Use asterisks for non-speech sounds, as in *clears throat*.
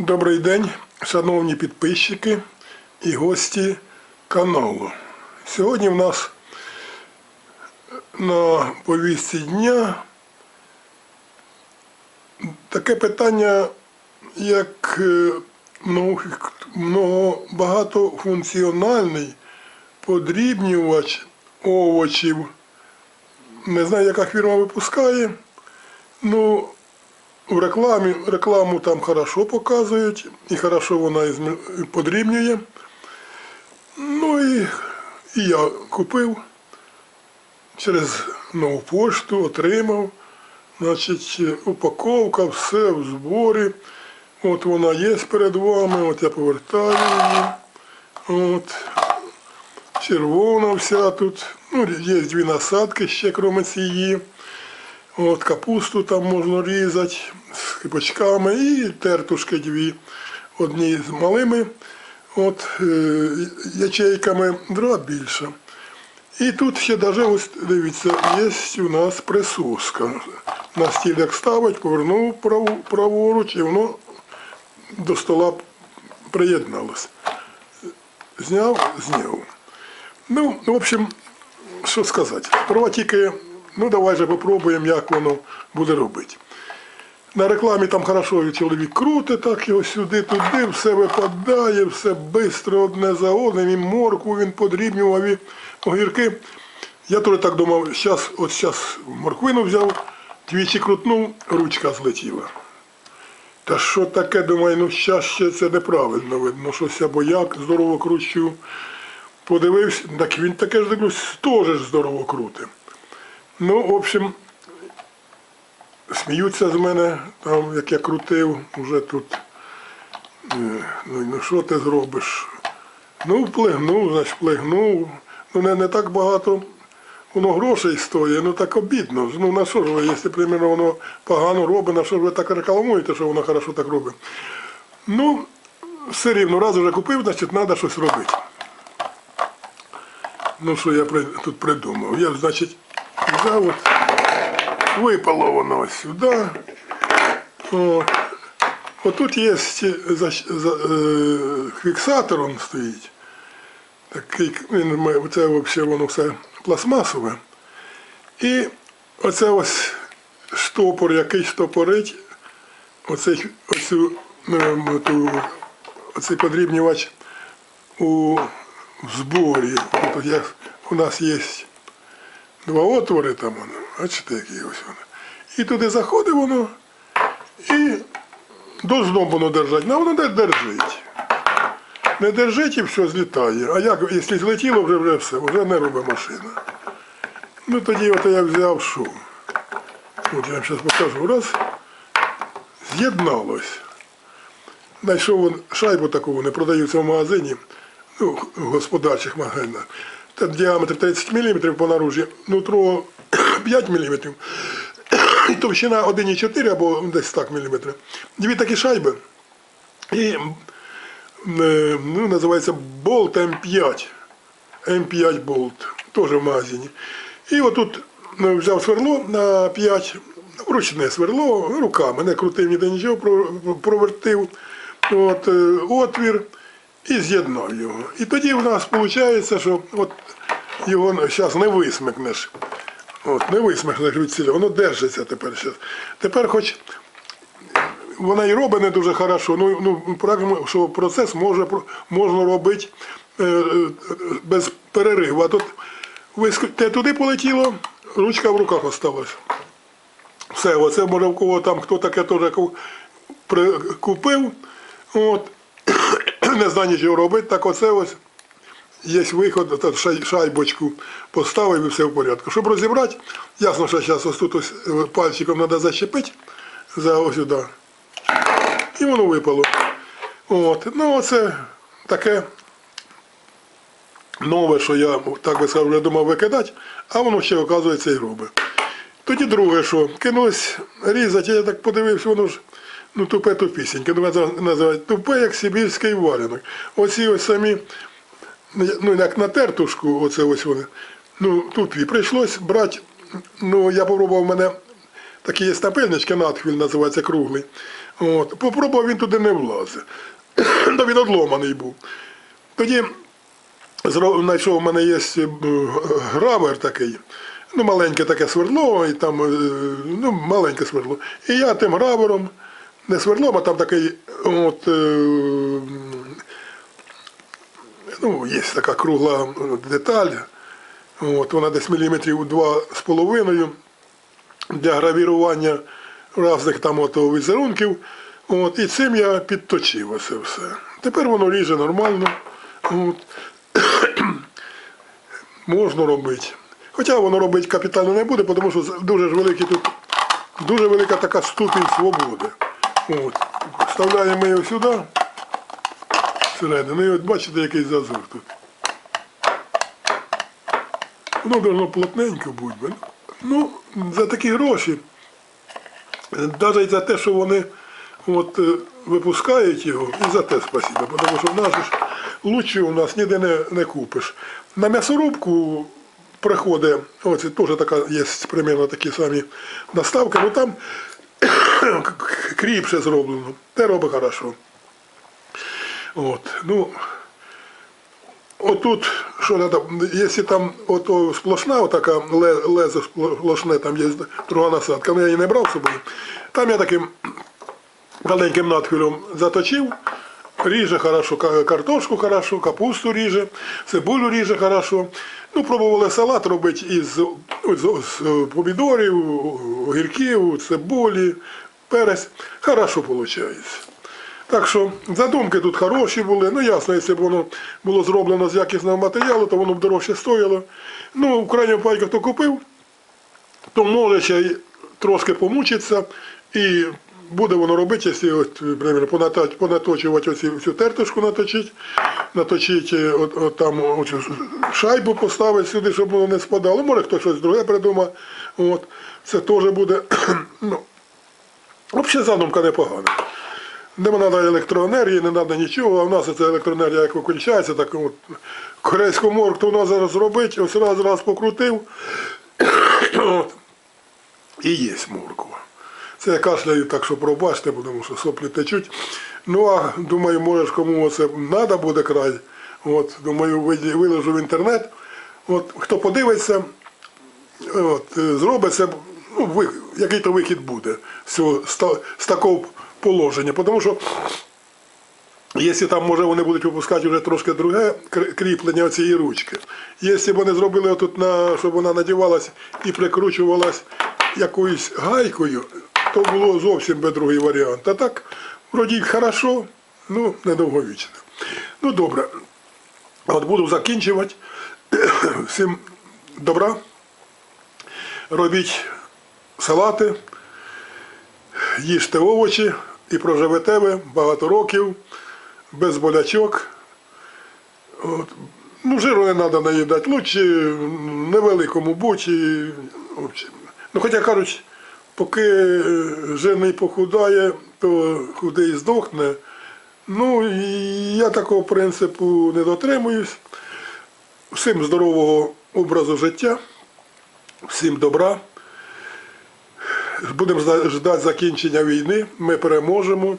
Добрий день, шановні підписчики і гості каналу. Сьогодні в нас на повістці дня таке питання, як е, багатофункціональний подрібнювач овочів. Не знаю, яка фірма випускає. Ну, в рекламі, рекламу там хорошо показують, і хорошо вона подрібнює. Ну і, і я купив через нову пошту, отримав. Значить, упаковка, все в зборі. От вона є перед вами, от я повертаю її. От. Червона вся тут. Ну, є дві насадки ще, крім цієї. От капусту там можна різати з кипочками і тертушки дві. Одні з малими от, е, ячейками, друга більша. І тут ще даже ось дивіться, є у нас присоска. На стіл як ставить, повернув праворуч і воно до стола приєдналось. Зняв, зняв. Ну, в общем, що сказати. Справа тільки, ну давай же попробуємо, як воно буде робити. На рекламі там хорошо чоловік крутить, так його сюди, туди, все випадає, все швидко одне за одним, і моркву він подрібнював, і огірки. Я теж так думав, щас, от зараз морквину взяв, двічі крутнув, ручка злетіла. Та що таке, думаю, ну щас ще це неправильно видно, щось або як здорово кручу. Подивився, так він таке ж дивлюсь, теж здорово крутить. Ну, в общем, сміються з мене, там, як я крутив, вже тут. е, Ну, ну що ти зробиш? Ну, вплигнув, значить, вплигнув. Ну, не, не так багато воно грошей стоїть, ну так обідно. Ну на що ж ви, якщо примірно воно погано робить, на що ж ви так рекламуєте, що воно хорошо так робить? Ну, все рівно, раз вже купив, значить, треба щось робити. Ну, що я тут придумав? Я, значить, взяв от, випало воно ось сюди. О, отут є за, за, е, фіксатор он стоїть. Такий, він, це взагалі воно все пластмасове. І оце ось штопор, який штопорить оцей, оцю, ем, ту, оцей подрібнювач у зборі. От я, у нас є два отвори там, воно, бачите, які ось воно. І туди заходить воно і должно воно держати. Ну, воно де держить. Не держить і все злітає. А як, якщо злетіло, вже, вже все, вже не робить машина. Ну тоді от я взяв що. От я вам зараз покажу. Раз. З'єдналось. Знайшов шайбу таку, вони продаються в магазині, ну, в господарчих магазинах. Діаметр 30 мм по наружі, нутро *clears throat* 5 мм. *clears throat* І товщина 1,4 або десь так мм. Дві такі шайби. І е, ну, називається болт М5. М5 болт, теж в магазині. І отут ну, взяв сверло на 5, ручне сверло, руками, не крутив ніде нічого, провертив от, е, отвір і з'єднав його. І тоді в нас виходить, що от його зараз не висмикнеш. От, не висмикнеш від ціля, воно держиться тепер. щас. Тепер хоч вона і робить не дуже хорошо. Ну, ну правильно, що процес може, можна робити е, е, без перериву. А тут виск- те туди полетіло, ручка в руках осталась. Все, оце може в кого там хто таке теж ку- купив. От, *coughs* не знає нічого робити, так оце ось є виход, шайбочку поставив і все в порядку. Щоб розібрати, ясно, що зараз ось тут ось е, пальчиком треба зачепити за ось сюди. І воно випало. От. Ну, оце таке нове, що я, так би сказав, вже думав викидати, а воно ще, оказується, і робить. Тоді друге, що кинулось різати, я так подивився, воно ж ну, тупе тупісіньке, ну, це називають тупе, як сибірський валянок. Оці ось самі, ну як на тертушку, оце ось вони, ну тупі. Прийшлось брати, ну я попробував, мене такі є напильнички, надхвіль називається круглий. От. Попробував, він туди не влазить. *coughs* Та він одломаний був. Тоді знайшов, у мене є е, гравер такий, ну, маленьке таке свердло, і там, е, ну, маленьке свердло. І я тим гравером, не свердлом, а там такий, от, е, ну, є така кругла деталь, от, вона десь міліметрів два з половиною для гравірування різних там от візерунків. От, і цим я підточив оце все. Тепер воно ріже нормально. От. *clears throat* Можна робити. Хоча воно робити капітально не буде, тому що дуже ж великий тут, дуже велика така ступінь свободи. От. Вставляємо його сюди, всередину, і от бачите, який зазор тут. Воно должно плотненько бути. Ну, за такі гроші, навіть за те, що вони от, е, випускають його, і за те спасибо, тому що в нас ж лучше у нас ніде не, не купиш. На м'ясорубку приходить, ось теж така є примерно такі самі наставки, ну там *coughs* кріпше зроблено, те робить хорошо. От, ну, Отут, що треба, якщо там ото сплошна, отака ле- лезо сплошне, там є друга насадка, але я її не брав з собою. Там я таким *coughs* маленьким надхилем заточив, ріже хорошо, картошку хорошо, капусту ріже, цибулю ріже хорошо. Ну, пробували салат робити із, із, з помідорів, огірків, цибулі, перець. Хорошо виходить. Так що задумки тут хороші були. Ну ясно, якщо б воно було зроблено з якісного матеріалу, то воно б дорожче стояло. Ну, в крайньому випадку, хто купив, то може ще трошки помучиться і буде воно робити, якщо от, понаточувати оці всю тертушку наточити, наточити от, от там шайбу поставити сюди, щоб воно не спадало. Може хтось щось друге придумає. От. Це теж буде. *clears throat* ну, Взагалі задумка непогана. Не треба електроенергії, не треба нічого, а в нас ця електроенергія як виключається, так от корейську морг, у нас зараз робить, ось раз раз покрутив. *clears throat* От. І є морква. Це я кашляю так, що пробачте, тому що соплі течуть. Ну а думаю, може кому це треба буде край. От, думаю, виложу в інтернет. От, хто подивиться, от, е, зробить це, ну, ви, який то вихід буде з, цього, з такого положення. Тому що Якщо там, може, вони будуть випускати вже трошки друге кріплення цієї ручки. Якщо б вони зробили отут, на, щоб вона надівалась і прикручувалась якоюсь гайкою, то було зовсім би другий варіант. А так, вроді хорошо, ну, недовговічно. Ну, добре. От буду закінчувати. *coughs* Всім добра. Робіть салати, їжте овочі і проживете ви багато років, без болячок. От. Ну, жиру не треба наїдати, лучше невеликому бучі. в. Ну, хоча кажуть, поки е, жирний похудає, то худий здохне. Ну, і я такого принципу не дотримуюсь. Всім здорового образу життя, всім добра. Будемо ждати закінчення війни, ми переможемо.